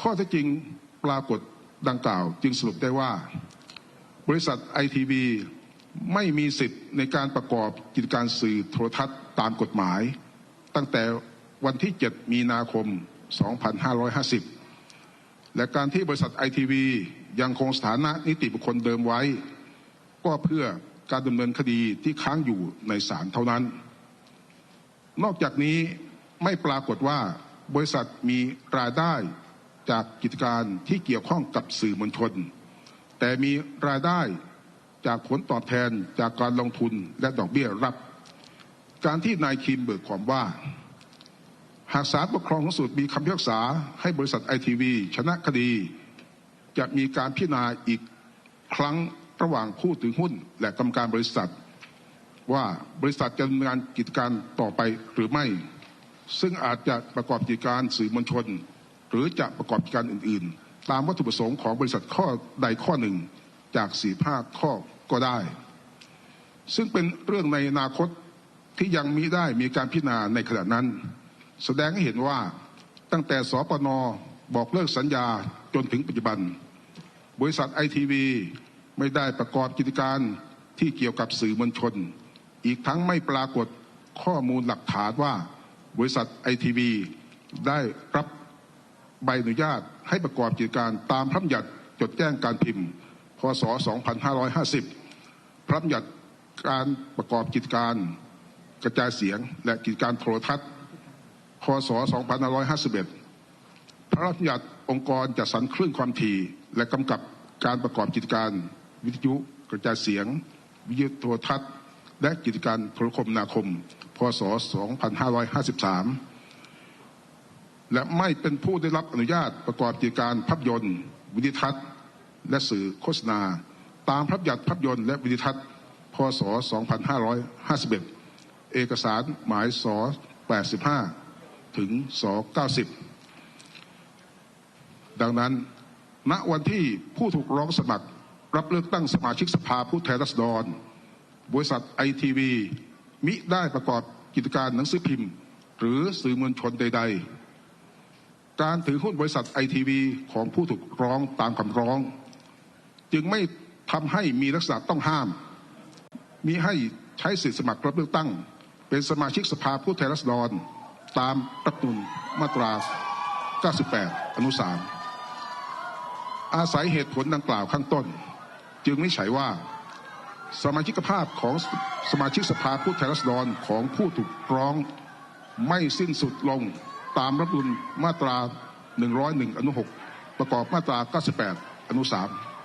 ข้อเท็จจริงปรากฏดังกล่าว จึงสรุปได้ว่า บริษัทไอทีวีไม่มีสิทธิ์ในการประกอบกิจการสื่อโทรทัศน์ตามกฎหมาย ตั้งแต่วันที่ 7 มีนาคม 2550 และการที่บริษัทไอทีวียังคงสถานะนิติบุคคลเดิมไว้ ก็เพื่อการดำเนินคดีที่ค้างอยู่ในศาลเท่านั้น นอกจากนี้ไม่ปรากฏว่าบริษัทมีรายได้ จากกิจการที่เกี่ยวข้องกับสื่อมวลชน แต่มีรายได้จากผลตอบแทนจากการลงทุนและดอกเบี้ยรับ การที่นายคิมเบิกความว่า หากศาลปกครองสูงสุดมีคำพิพากษาให้บริษัทไอทีวีชนะคดี จะมีการพิจารณาอีกครั้งระหว่างผู้ถือหุ้นและกรรมการบริษัท ว่าบริษัทจะดำเนินงานกิจการต่อไปหรือไม่ ซึ่งอาจจะประกอบกิจการสื่อมวลชน หรือจะประกอบกิจการอื่น ๆ ตามวัตถุประสงค์ของบริษัทข้อใดข้อหนึ่งจากสี่ภาคข้อก็ได้ ซึ่งเป็นเรื่องในอนาคตที่ยังมิได้มีการพิจารณาในขณะนั้น แสดงให้เห็นว่าตั้งแต่สปนบอกเลิกสัญญาจนถึงปัจจุบัน บริษัทไอทีวีไม่ได้ประกอบกิจการที่เกี่ยวกับสื่อมวลชน อีกทั้งไม่ปรากฏข้อมูลหลักฐานว่า บริษัทไอทีวีได้รับ ใบอนุญาตให้ประกอบกิจการตามพระบัญญัติจดแจ้งการพิมพ์ พศ 2550 พระบัญญัติการประกอบกิจการกระจายเสียงและกิจการโทรทัศน์ พศ 2551 พระราชบัญญัติองค์กรจัดสรรคลื่นความถี่และกำกับการประกอบกิจการวิทยุกระจายเสียง วิทยุโทรทัศน์ และกิจการโทรคมนาคม พศ 2553 และไม่เป็นผู้ได้รับอนุญาตประกอบกิจการภาพยนตร์ วิดิทัศน์ และสื่อโฆษณา ตามพระบัญญัติภาพยนตร์และวิดิทัศน์พศ 2551 เอกสารหมายส85 ถึงส90 ดังนั้น ณวันที่ผู้ถูกร้องสมัคร รับเลือกตั้งสมาชิกสภาผู้แทนราษฎร บริษัทไอทีวีมิได้ประกอบกิจการหนังสือพิมพ์ หรือสื่อมวลชนใด ๆ การถือหุ้นบริษัทไอทีวีของผู้ถูกร้องตามคำร้อง จึงไม่ทำให้มีลักษณะต้องห้าม มีให้ใช้สิทธิสมัครรับเลือกตั้ง เป็นสมาชิกสภาผู้แทนราษฎร ตามรัฐธรรมนูญมาตรา 98 อนุ3อาศัยเหตุผลดังกล่าวข้างต้น จึงวินิจฉัยว่า สมาชิกภาพของสมาชิกสภาผู้แทนราษฎรของผู้ถูกร้องไม่สิ้นสุดลง ตามรับรุนมาตรา 101 อนุ 6 ประกอบมาตรา 98 อนุ 3